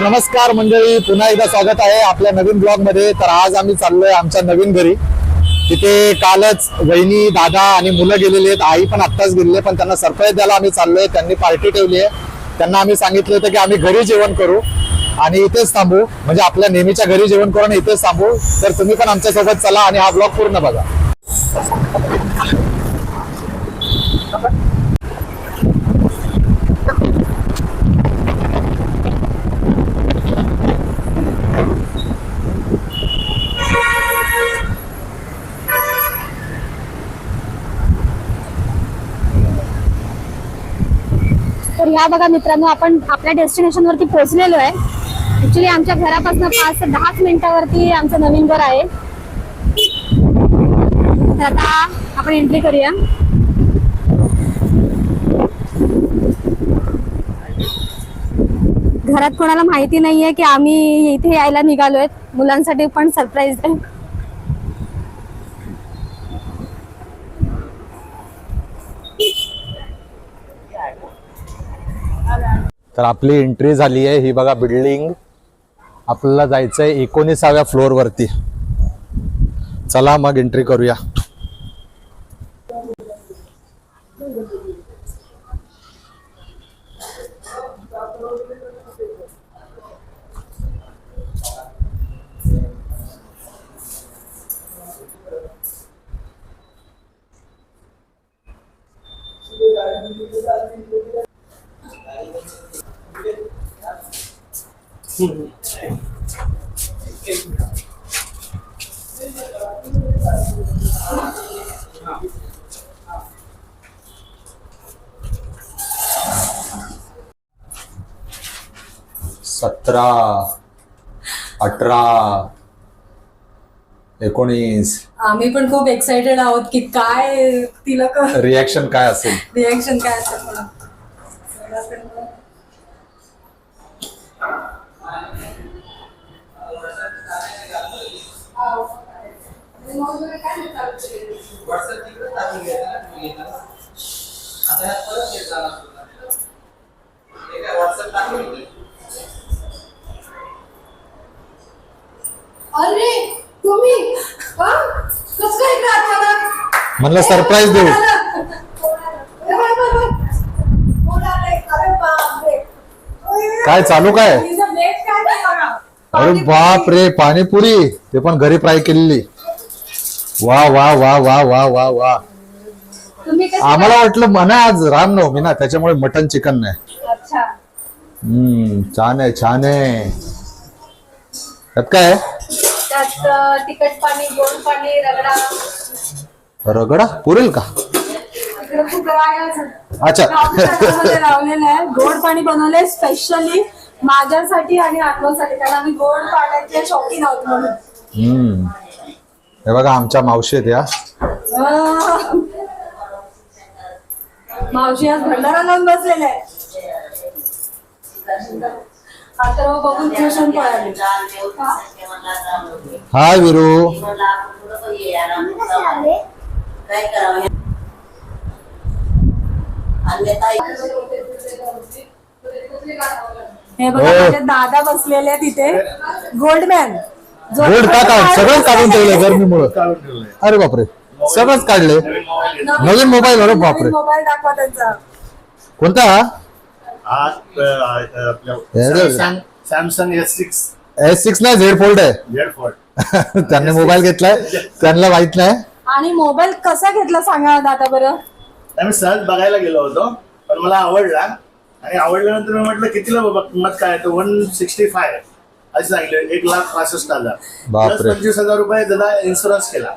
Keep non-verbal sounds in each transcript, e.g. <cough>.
नमस्कार मंडळी पुन्हा एकदा स्वागत आहे आपल्या नवीन ब्लॉगमध्ये तर आज आम्ही चाललोय आमच्या नवीन घरी. तिथे कालच वहिनी दादा आणि मुलं गेलेली आहेत. आई पण आत्ताच गेलेली आहे पण त्यांना सरप्राईज द्यायला आम्ही चाललोय. त्यांनी पार्टी ठेवली आहे. त्यांना आम्ही सांगितलं होतं की आम्ही घरी जेवण करू आणि इथेच थांबू. म्हणजे आपल्या नेहमीच्या घरी जेवण करून इथेच थांबू. तर तुम्ही पण आमच्यासोबत चला आणि हा ब्लॉग पूर्ण बघा. ह्या बघा मित्रांनो आपण आपल्या डेस्टिनेशन वरती पोहोचलेलो आहे. ऍक्च्युली आमच्या घरापासून पाच ते दहाच मिनिटावरती आमचं नवीन घर आहे. तर आता आपण एंट्री करूया. घरात कोणाला माहिती नाहीये की आम्ही इथे यायला निघालोय. मुलांसाठी पण सरप्राईज आहे. तर आपली एंट्री झाली आहे ही बघा बिल्डिंग आपल्याला जायचंय एकोणीसाव्या फ्लोअर वरती. चला मग एंट्री करूया. सतरा अठरा एकोणीस. आम्ही पण खूप एक्साइटेड आहोत की काय तिला रिॲक्शन काय असेल? रिॲक्शन काय असेल अरे तुम्ही हा? कसं काय इकडे अचानक? म्हणलं सरप्राईज देऊ अरे? अरे. अरे, काय चालू काय. अरे बाप रे पाणीपुरी ते पण घरी फ्राय केलेली वा वा वा वा वा वा वा. तुम्ही कसे आम्हाला वाटलं म्हणा आज रामनवमी ना त्याच्यामुळे मटन चिकन नाही. अच्छा. हम्म छान आहे छान आहे. त्यात काय? आहे? त्यात अ, तिखट पाणी गोड पाणी रगडा. रगडा? पुरेल का? इकडे खूप रायाचं. अच्छा. पावसाळ्यामध्ये लावलेलं आहे. गोड पाणी बनवलंय स्पेशली माझ्यासाठी आणि आत्मासाठी. कारण आम्ही गोड पाण्याचे शौकीन आहोत म्हणून. हम्म. हे बघा आमच्या मावशी आहेत या. मावशी आज भंडारा लावून बसलेले आहे हाय विरू. हे बघा हो. दादा बसलेले आहेत तिथे गोल्डमॅन गोल्ड का काढ सगळंच काढून ठेवलंय गरमीमुळं. अरे बापरे. सगळंच काढले. नवीन मोबाईल अरे बापरे. मोबाईल दाखवा त्यांचा. कोणता? हा आपल्या. Samsung Samsung S six S six नाही झेड फोल्ड आहे. <laughs> त्यांनी मोबाईल घेतलाय. त्यांना माहीत नाही. आणि मोबाईल कसा घेतला सांगा दादा बरं. आम्ही सहज बघायला गेलो होतो पण मला आवडला. आणि आवडल्यानंतर मी म्हटलं कितीला बाबा किंमत काय तर वन सिक्स्टी फाय असं सांगितलं एक लाख पासष्ट हजार. बापरे. प्लस पंचवीस हजार रुपये त्याला इन्शुरन्स केला.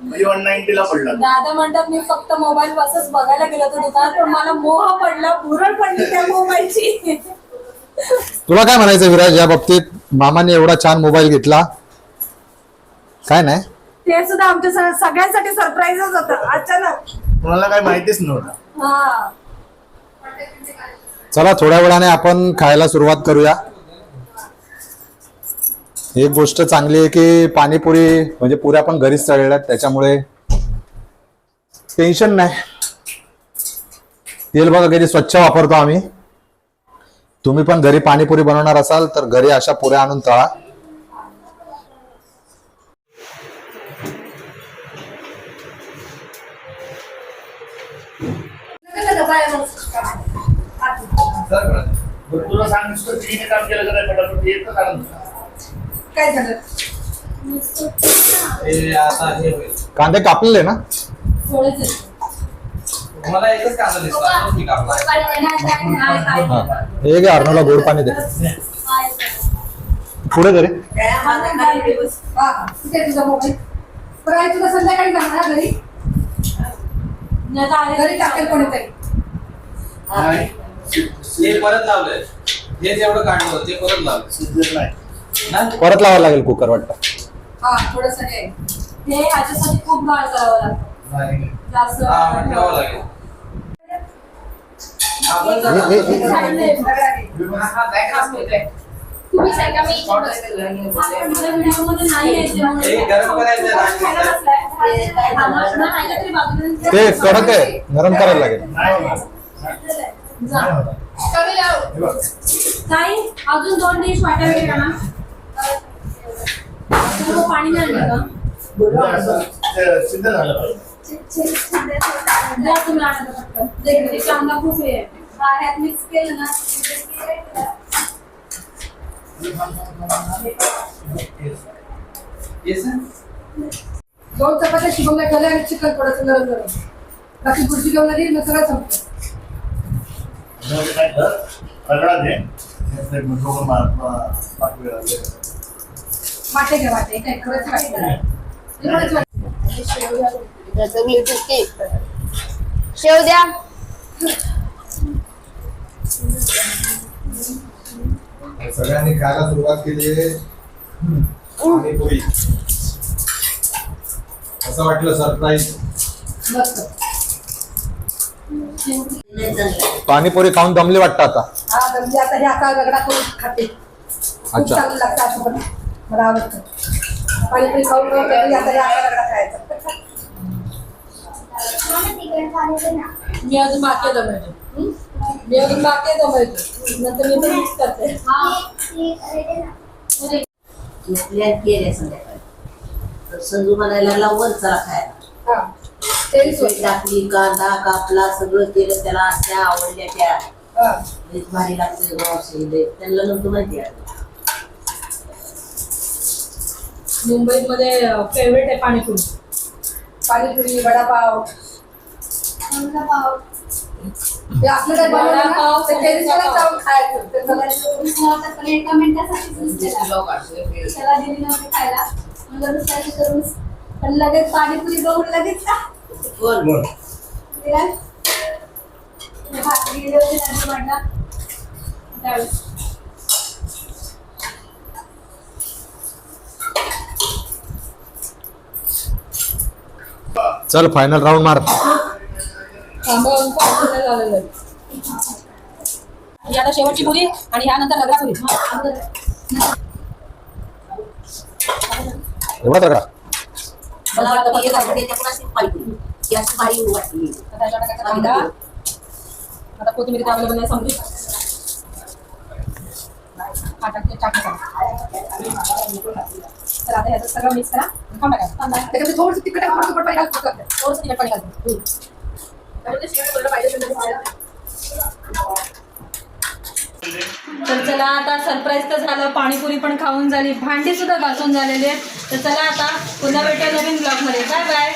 म्हणजे वन नाईन्टीला पडला दादा म्हणतात मी फक्त मोबाईल असंच बघायला गेलो होतो दुकानात पण मला मोह पडला पुरळ पडली त्या मोबाईलची. तुला काय म्हणायचं विराज या बाबतीत मामाने एवढा छान मोबाईल घेतला? काय नाही? ते सुद्धा आमच्या सगळ्यांसाठी सरप्राईजच होतं अचानक. कोणाला काय माहितीच नव्हतं. हा. चला थोड्या वेळाने आपण खायला सुरुवात करूया. एक गोष्ट चांगली आहे की पाणीपुरी म्हणजे पुऱ्या पण घरीच तळल्यात त्याच्यामुळे टेन्शन नाही. तेल बघा किती स्वच्छ वापरतो आम्ही. तुम्ही पण घरी पाणीपुरी बनवणार असाल तर घरी अशा पुऱ्या आणून तळा. तुला काम केलं का नाही फटाफट येतं कारण काय झालं? आता होईल. कांदे कापलेले ना? मला एकच कांदा दिसला तो मी कापला हा घे अर्णवला गोड पाणी दे. पुढे तरी तुझा संध्याकाळी जाणार घरी? घरी टाकेल कोणीतरी. हे परत लावलंय. हे जेवढं काढलं ते परत लावलं परत लावायला लागेल कुकर वाटतं. हा थोडस हे हे ह्याच्यासाठी खूप गाळ करावं लागतं. जास्त हा आपण हे- हे- हे- हा, हा, back असते. तुम्ही सांगा मी व्हिडिओमध्ये नाही आहे त्यामुळे- हे गरम करायचं आहे, रात्री. खायला बसलाय. हा, मग नाही का तरी बाजूला- ते कडक आहे नरम करायला लागेल. जा. कमी लाव. हे. ताई अजून दोन डिश वाटावे का ना? पाणी नाही आणलं का? सिद्ध झालं पाहिजे द्या तुम्ही पटकन देख, कांदा खूप हे आहे. ह्यात मिक्स केलं ना येस दोन चपात्या शिकवल्या गेल्या आणि चिकन थोडंसं गरम गरम. बाकी पुढची घेऊन आली मग सगळं संपतं. सगळा दे. ते दोघं वाटे घ्या वाटे. काय खरंच वाटे एवढंच वाटे. शेव द्या. सगळ्यांनी खायला सुरुवात केली. आहे पाणीपुरी असं वाटलं सरप्राईज पाणीपुरी खाऊन दमली वाटतं आता. हा आता हे आता रगडा करून खाते. खूप अच्छा. चांगलं लागतं मला आवडतं पाणीपुरी खाऊन खाऊन कधी आता हे खायचा. मी अजून बाकी जमायचं मी अजून बाकी जमायचं नंतर मी पण मिक्स करते. प्लॅन केले संध्याकाळी तर संजू म्हणायला लागला वर चला खायला. हा. टाकली कांदा कापला सगळं केलं त्याला त्या आवडल्या त्या. हा. भारी लागते. त्यांना नव्हतं माहिती आहे. मुंबईमध्ये फेवरेट आहे पाणीपुरी. पाणीपुरी वडापाव. आपलं काय बनवलं ना, ते टेरेसवरच जाऊन खायचं. ते सगळं- एका मिनिटासाठी त्याला दिली नव्हती खायला. मग दिवशी करून. पण लगेच पाणीपुरी बघून लगेच का बोल. भाकरी गेली होती त्यांनी म्हटलं त्यावेळेस चल फायनल राऊंड मार. आता शेवटची पुरी आणि ह्यानंतर रगडा पुरी. मला वाटतं हे झालं त्याच्याकडून अशी पाहिजे ती अशी भारी वाटली आता ह्याच्यावर टाकायचा कांदा आता कोथिंबीर अवेलेबल नाही तर आता ह्याचं सगळं मिक्स करा. थांबा काय थांबा. त्याच्यामध्ये थोडंसं तिखट आणि थोडंसं पाणी घालतो थोडंसं तिखट पाणी घालतो त्यामुळे ते शिवाय थोडं पाहिजे तर चला आता सरप्राईज तर झालं. पाणीपुरी पण खाऊन झाली. भांडी सुद्धा घासून झालेली आहे तर चला आता पुन्हा भेटूया नवीन ब्लॉगमध्ये. Bye bye